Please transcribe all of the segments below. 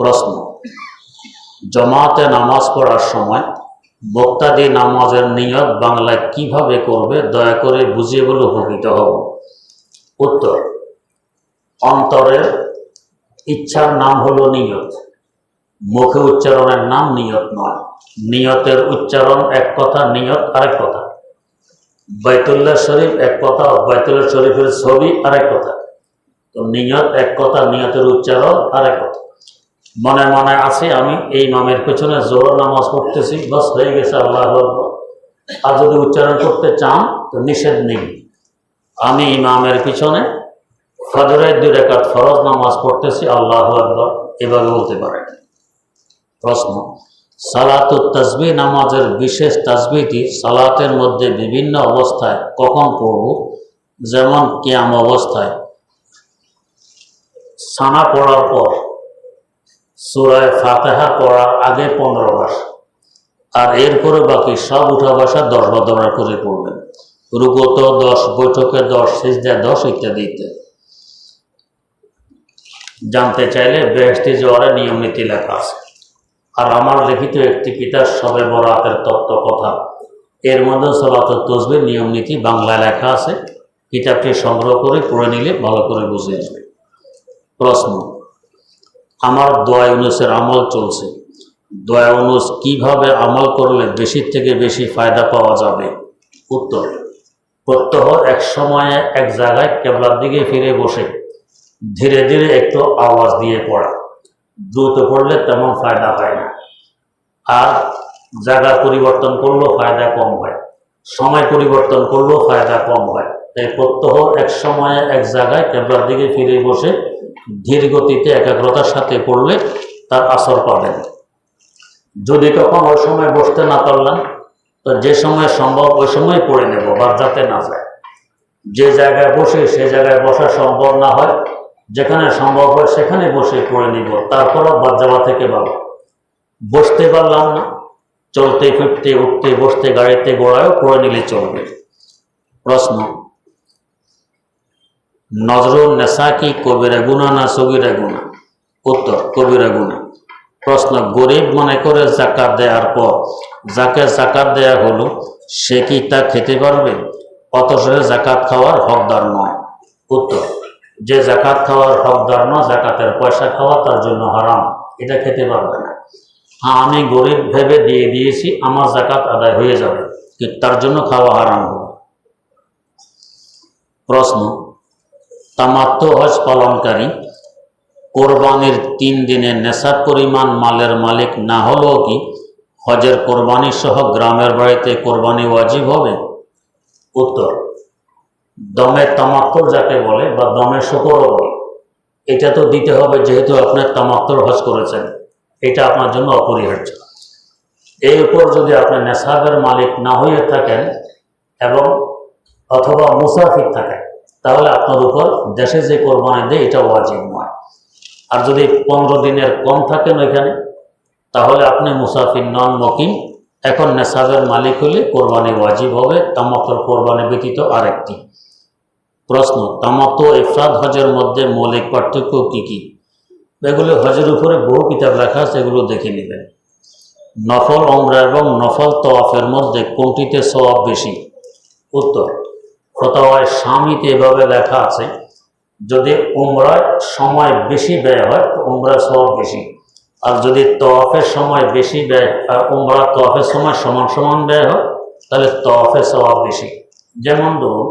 প্রশ্ন। জমাতে নামাজ পড়ার সময় বক্তাদি নামাজের নিয়ত বাংলায় কীভাবে করবে, দয়া করে বুঝিয়ে বলে উপকৃত হব। উত্তর, অন্তরের ইচ্ছার নাম হলো নিয়ত। মুখে উচ্চারণের নাম নিয়ত নয়। নিয়তের উচ্চারণ এক কথা, নিয়ত আরেক কথা। বাইতুল্লাহ শরীফ এক কথা, বাইতুল্লাহ শরীফের ছবি আরেক কথা। তো নিয়ত এক কথা, নিয়তের উচ্চারণ আরেক কথা। মনে মনে আছে আমি, এই নামের পেছনে জোর নামাজ পড়তেছি। বাস, হয়ে গেছে আল্লাহ আর যদি উচ্চারণ করতে চান, তো নিষেধ নেই। আমি ইমামের পিছনে ফজরের দুই রেখাত ফরজ নামাজ পড়তেছি, আল্লাহ আকবর, এভাবে বলতে পারেন। প্রশ্ন সালাত তাসবি নামাজের বিশেষ তাসবিটি সালাতের মধ্যে বিভিন্ন অবস্থায় কখন পড়ব? যেমন কিয়াম অবস্থায়। সানা পড়ার পর সুরায় ফাতেহা পড়ার আগে পনেরো বার আর এরপরে বাকি সব উঠা বসা দশ বা দরা করে পড়বেন। রুগত দশ বৈঠকে দশ সিজদা দশ ইত্যাদি ইত্যাদি। জানতে চাইলে বেহস্তি জোয়ারে নিয়ম নীতি লেখা আছে। আর আমার লিখিত একটি কিতাব সবে বরাতের তত্ত্ব কথা। এর মধ্যে সলাত তসবির নিয়ম নীতি বাংলায় লেখা আছে। কিতাবটি সংগ্রহ করে পড়ে নিলে ভালো করে বুঝে যাবে প্রশ্ন আমার দোয়া ইউনুসের আমল চলছে। দোয়া ইউনুস কীভাবে আমল করলে বেশি থেকে বেশি ফায়দা পাওয়া যাবে? উত্তর, প্রত্যহ এক সময়ে এক জায়গায় কেবলার দিকে ফিরে বসে, ধীরে ধীরে একটু আওয়াজ দিয়ে পড়া। দ্রুত পড়লে তেমন ফায়দা হয় না। আর জায়গা পরিবর্তন করলেও ফায়দা কম হয়। সময় পরিবর্তন করলেও ফায়দা কম হয়। তাই প্রত্যহ এক সময়ে এক জায়গায় কেবলার দিকে ফিরে বসে ধীর গতিতে, একাগ্রতার সাথে পড়লে তার আসর পাবেন। যদি ওই সময় বসতে না পারলাম, তো যে সময় সম্ভব ওই সময় পড়ে নেব, বাদ যাতে না যায়। যে জায়গায় বসে, সে জায়গায় বসা সম্ভব না হয়, যেখানে সম্ভব হয় সেখানে বসে পড়ে নিব তারপরও বাদ যাওয়া থেকে ভালো বসতে পারলাম না, চলতে, ফিরতে, উঠতে, বসতে, গাড়িতে গোড়ায়ও পড়ে নিলে চলবে। প্রশ্ন নজরুল নেশা কি কবিরা গুণা না সগিরা গুণা? উত্তর কবিরা গুণা। প্রশ্ন, গরিব মনে করে জাকাত দেওয়ার পর যাকে জাকাত দেয়া হলো, সে কি তা খেতে পারবে? অথচ জাকাত খাওয়ার হকদার নয়। উত্তর, যে জাকাত খাওয়ার হকদার নয় জাকাতের পয়সা খাওয়া তার জন্য হারাম। এটা খেতে পারবে না। হ্যাঁ আমি গরিব ভেবে দিয়ে দিয়েছি, আমার জাকাত আদায় হয়ে যাবে তার জন্য খাওয়া হারাম হবে। প্রশ্ন তামাত্ম হজ পালনকারী, কোরবানির তিন দিনে নেশার পরিমাণ মালের মালিক না হলেও কি হজের কোরবানি সহ গ্রামের বাড়িতে কোরবানি ওয়াজিব হবে? উত্তর, দমে তামাত্তর যাকে বলে বা দমে শুকরও বলে। এটা তো দিতে হবে যেহেতু আপনার তামাত্তর হজ করেছেন। এটা আপনার জন্য অপরিহার্য। এই উপর যদি আপনি নেশাবের মালিক না হয়ে থাকেন এবং অথবা মুসাফির থাকেন তাহলে আপনার উপর দেশে যে কোরবানি দেয়, এটা ওয়াজিব নয়। আর যদি পনেরো দিনের কম থাকেন ওইখানে, তাহলে আপনি মুসাফির নন মকিম এখন নেশাবের মালিক হলে কোরবানি ওয়াজিব হবে তামাত্তর কোরবানি ব্যতীত আরেকটি। প্রশ্ন তামাত্ম ইফরাদ হজের মধ্যে মৌলিক পার্থক্য কী কী? এগুলো হজের উপরে বহু কিতাব লেখা আছে, এগুলো দেখে নেবেন। নফল অমরা এবং নফল তওয়াফের মধ্যে কোনটিতে সওয়াব বেশি? উত্তর ফতোয়ায় স্বামীতে এভাবে লেখা আছে, যদি উমরায় সময় বেশি ব্যয় হয়, তো উমরায় সওয়াব বেশি। আর যদি তফের সময় বেশি ব্যয়, আর উমরা তফের সময় সমান সমান ব্যয় হয়, তাহলে তওয়াফের সওয়াব বেশি। যেমন ধরুন,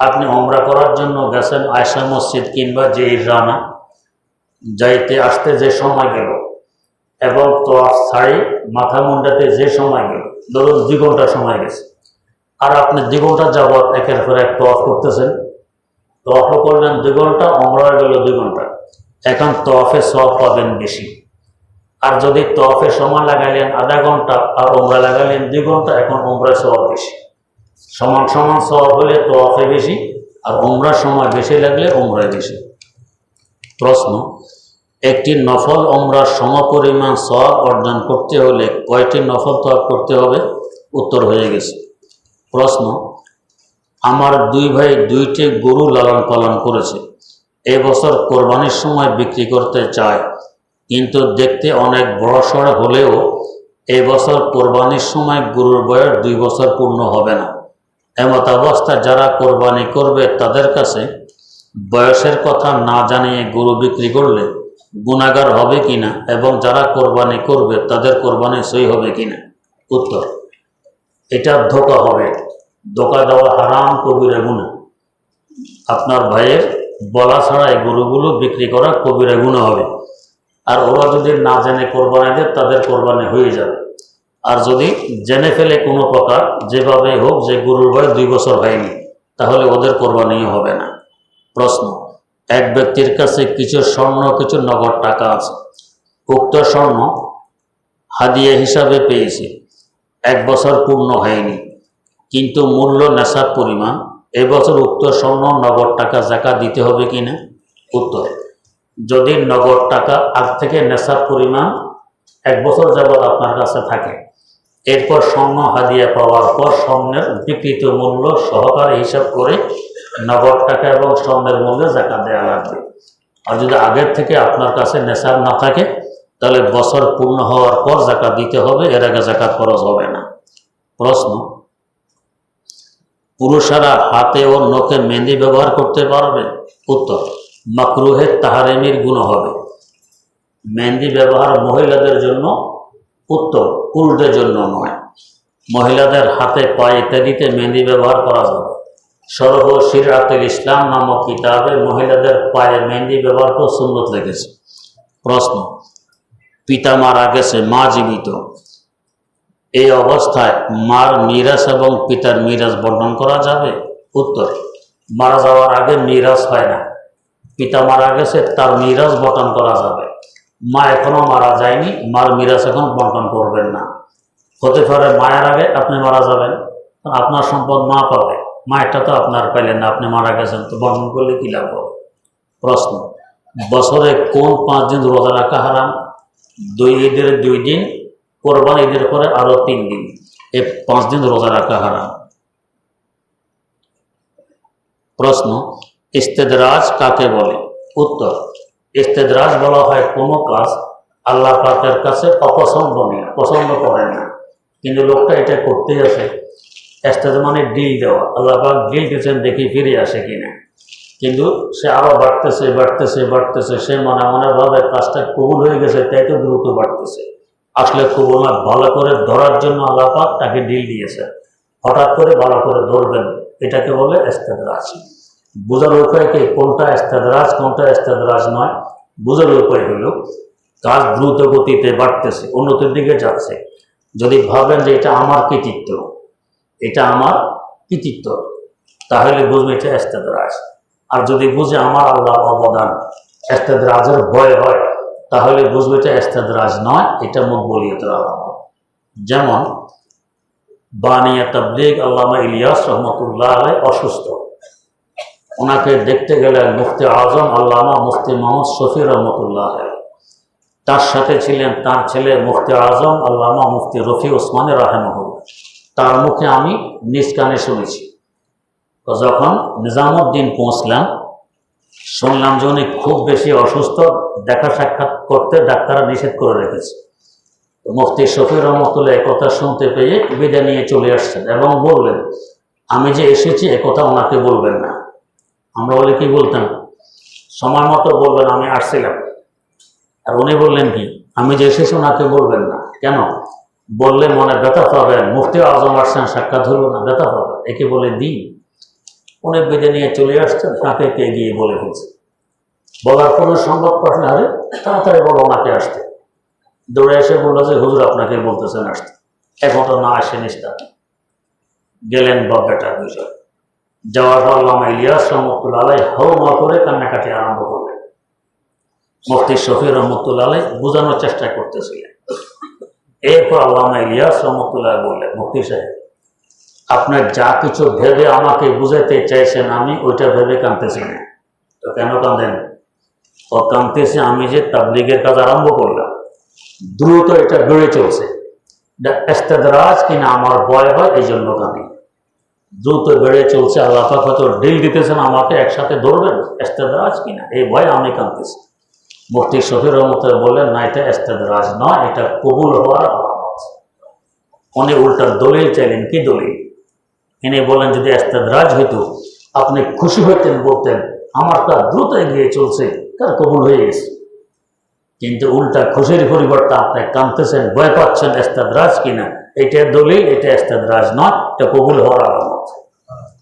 আপনি উমরা করার জন্য গেছেন আয়সা মসজিদ কিংবা যে রানা, যাইতে আসতে যে সময় গেল, এবং তফ ছাড়ি মাথা মুন্ডাতে যে সময় গেল, ধরুন দুই ঘণ্টা সময় গেছে। আর আপনি দুই ঘণ্টা যাবৎ একের পর এক তোয়াফ করতেছেন। তফ করলেন দুই ঘণ্টা অমরা গেল দুই ঘণ্টা এখন তোয়াফে সব পাবেন বেশি। আর যদি তোয়াফে সময় লাগাইলেন আধা ঘণ্টা আর ওমরা লাগালেন দুই ঘণ্টা এখন ওমরায় সব বেশি। সমান সমান সব হলে তোয়াফে বেশি আর ওমরার সময় বেশি লাগলে ওমরায় বেশি। প্রশ্ন, একটি নফল ওমরার সমপরিমাণ সব অর্জন করতে হলে কয়টি নফল তওয়াব করতে হবে? উত্তর হয়ে গেছে। প্রশ্ন, আমার দুই ভাই দুইটি গরু লালন পালন করেছে। এবছর কোরবানির সময় বিক্রি করতে চায়, কিন্তু দেখতে অনেক বড় সড় হলেও এই বছর কোরবানির সময় গরুর বয়স দুই বছর পূর্ণ হবে না। এমত অবস্থায় যারা কোরবানি করবে তাদের কাছে বয়সের কথা না জানিয়ে গরু বিক্রি করলে গুণাগার হবে কিনা এবং যারা কোরবানি করবে তাদের কোরবানি সই হবে কিনা? উত্তর, এটা ধোকা হবে। ধোকা দেওয়া হারাম কবিরা গুণা। আপনার ভাইয়ের বলা ছাড়া এই গরুগুলো বিক্রি করা কবিরা গুণা হবে। আর ওরা যদি না জেনে কোরবানি দেয়, তাদের কোরবানি হয়ে যাবে। আর যদি জেনে ফেলে কোনো প্রকার, যেভাবে হোক যে গরুর বয়স দুই বছর হয়নি, তাহলে ওদের কোরবানিও হবে না। প্রশ্ন, এক ব্যক্তির কাছে কিছু স্বর্ণ, কিছু নগদ টাকা আছে। উক্ত স্বর্ণ হাদিয়া হিসাবে পেয়েছে। এক বছর পূর্ণ হয়নি। কিন্তু মূল্য নেশার পরিমাণ এবছর উক্ত স্বর্ণ নগদ টাকা জাকা দিতে হবে কিনা উত্তর। যদি নগদ টাকা আজ থেকে নেশার পরিমাণ এক বছর যাবৎ আপনার কাছে থাকে, এরপর স্বর্ণ হাদিয়া পাওয়ার পর স্বর্ণের বিকৃত মূল্য সহকারে হিসাব করে নগদ টাকা এবং স্বর্ণের মূল্যে জাকাত দেওয়া লাগবে। আর যদি আগের থেকে আপনার কাছে নেশার না থাকে, তাহলে বছর পূর্ণ হওয়ার পর জাকাত দিতে হবে, এর আগে জাকাত খরচ হবে না। প্রশ্ন পুরুষেরা হাতে ও নখে মেহেন্দি ব্যবহার করতে পারবে। উত্তর, মাকরুহে তাহারেমির গুণ হবে। মেহেন্দি ব্যবহার মহিলাদের জন্য উত্তর, পুরুষদের জন্য নয়। মহিলাদের হাতে পায়ে ইত্যাদিতে মেহেন্দি ব্যবহার করা যাবে। সরহ সিরাতুল ইসলাম নামক কিতাবে মহিলাদের পায়ে মেহেন্দি ব্যবহার করে সুন্নত লেগেছে। প্রশ্ন পিতা মারা গেছে মা জীবিত? এই অবস্থায় মার মিরাজ এবং পিতার মিরাজ বর্ণন করা যাবে? উত্তর, মারা যাওয়ার আগে মিরাজ হয় না। পিতা মারা গেছে, তার মিরাজ বন্টন করা যাবে। মা এখনও মারা যায়নি, মার মিরাজ এখন বন্টন করবেন না। হতে পারে মায়ের আগে আপনি মারা যাবেন আপনার সম্পদ মা পাবে। মায়েরটা তো আপনার পাইলেন না, আপনি মারা গেছেন, তো বন্টন করলে কি লাভ হবে? প্রশ্ন, বছরে কোন পাঁচ দিন রোজা রাখা হারাম? দুই ঈদের দুই দিন কোরবান ঈদের পরে আরও তিন দিন। এই পাঁচ দিন রোজা রাখা হারাম। প্রশ্ন, ইস্তেদরাজ কাকে বলে? উত্তর, ইস্তেদরাজ বলা হয় কোনো কাজ আল্লাহ পাকের কাছে অপছন্দনীয় পছন্দ করে না। কিন্তু লোকটা এটা করতে আছে এস্তেদ মানে ডিল দেওয়া। আল্লাহ পাক ডিল দিচ্ছেন দেখি ফিরে আসে কিনা। কিন্তু সে আরও বাড়তেছে বাড়তেছে বাড়তেছে। সে মনে মনে ভাবে, কাজটা কবুল হয়ে গেছে, তাই তো দ্রুত বাড়তেছে। আসলে কবুল না ভালো করে ধরার জন্য আল্লাহ পাক তাকে ডিল দিয়েছে। হঠাৎ করে ভালো করে ধরবেন, এটাকে বলে এস্তেদরাজ বোঝার উপায় কি? কোনটা এস্তেদরাজ কোনটা এস্তেদরাজ নয়? বোঝার উপায় হলো, কাজ দ্রুত গতিতে বাড়তেছে, উন্নতির দিকে যাচ্ছে। যদি ভাবেন যে এটা আমার কৃতিত্ব, এটা আমার কৃতিত্ব, তাহলে বুঝবে এটা এস্তেদরাজ আর যদি বুঝে আমার আল্লাহর অবদান এস্তেদরাজের ভয় হয় তাহলে বুঝবে এটা এস্তেদরাজ নয়, এটা মুখ বলিয়তের আলামত। যেমন, বানিয়া তাবলিগ আল্লামা ইলিয়াস রহমতুল্লাহ আলাই অসুস্থ। ওনাকে দেখতে গেলেন মুফতি আজম আল্লামা মুফতি মোহাম্মদ শফি রহমতুল্লাহ তার সাথে ছিলেন তার ছেলে মুফতি আজম আল্লামা মুফতি রফি ওসমানে রাহেমহুল্লাহ। তার মুখে আমি নিজ কানে শুনেছি। যখন নিজামুদ্দিন পৌঁছলাম শুনলাম যে উনি খুব বেশি অসুস্থ, দেখা সাক্ষাৎ করতে ডাক্তাররা নিষেধ করে রেখেছে। মুফতি শফি রহমতুল্লাহ একথা শুনতে পেয়ে বিদায় নিয়ে চলে আসছেন এবং বললেন, আমি যে এসেছি একথা ওনাকে বলবেন না। আমরা বলে, কি বলতাম সময় মতো বলবেন, আমি আসছিলাম। আর উনি বললেন কি, আমি যে এসেছি, ওনাকে বলবেন না। কেন? বললে মনে ব্যথা পাবেন। মুফতি আজম আসছেন, সাক্ষাৎ হলো না, ব্যথা পাবেন একে বলে দিই উনি বেঁধে নিয়ে চলে আসছেন, তাকে কে গিয়ে বলে ফেলছে। বলার কোনো সংবাদ পাঠলে আরে তাড়াতাড়ি বলো ওনাকে আসতে। দৌড়ে এসে বলল যে, হুজুর, আপনাকে বলতেছেন আসতে। এখন না আসেন গেলেন বাপ বেটা দুজন যাওয়ার পর আল্লামা ইলিয়াস রহমতুল্লা আলাই হৌ মা করে কান্নাকাটি আরম্ভ করলেন। মুফতি শফি রহমতুল্লা আলাই বোঝানোর চেষ্টা করতেছিলেন। এরপর আল্লামা ইলিয়াস রহমতুল্লাহ বললেন, মুফতি সাহেব আপনার যা কিছু ভেবে আমাকে বুঝাতে চাইছেন, আমি ওইটা ভেবে কাঁদতেছি না। তো কেন কাঁদেন? ও কাঁদতেছে, আমি যে তাবলিগের কাজ আরম্ভ করলাম। দ্রুত এটা বেড়ে চলছে। এস্তেদরাজ কিনা আমার ভয় হয় এই জন্য কাঁদি। দ্রুত বেড়ে চলছে, আল্লাহ হয়তো ডিল দিতেছেন আমাকে, একসাথে ধরবেন এস্তেদরাজ কিনা? এই ভয় আমি কাঁদতেছি। মুফতি শফির রহমতে বললেন, না, এটা এস্তেদরাজ নয়, এটা কবুল হওয়ার আলামত। উনি উল্টা দলিল চাইলেন, কি দলিল? ইনি বলেন যদি এস্তেদরাজ হইতো, আপনি খুশি হইতেন বলতেন, আমার কাজ দ্রুত এগিয়ে চলছে, তার কবুল হয়ে গেছে। কিন্তু উল্টা খুশির পরিবর্তে আপনি কাঁদতেছেন, ভয় পাচ্ছেন এস্তেদরাজ কিনা? এটা দলিল, এটা এস্তেদরাজ নয়, এটা কবুল হওয়ার আলামত।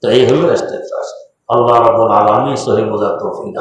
তো এই হলো এস্তেদরাজ আল্লাহ রাব্বুল আলামিন সহি বোঝার তৌফিক।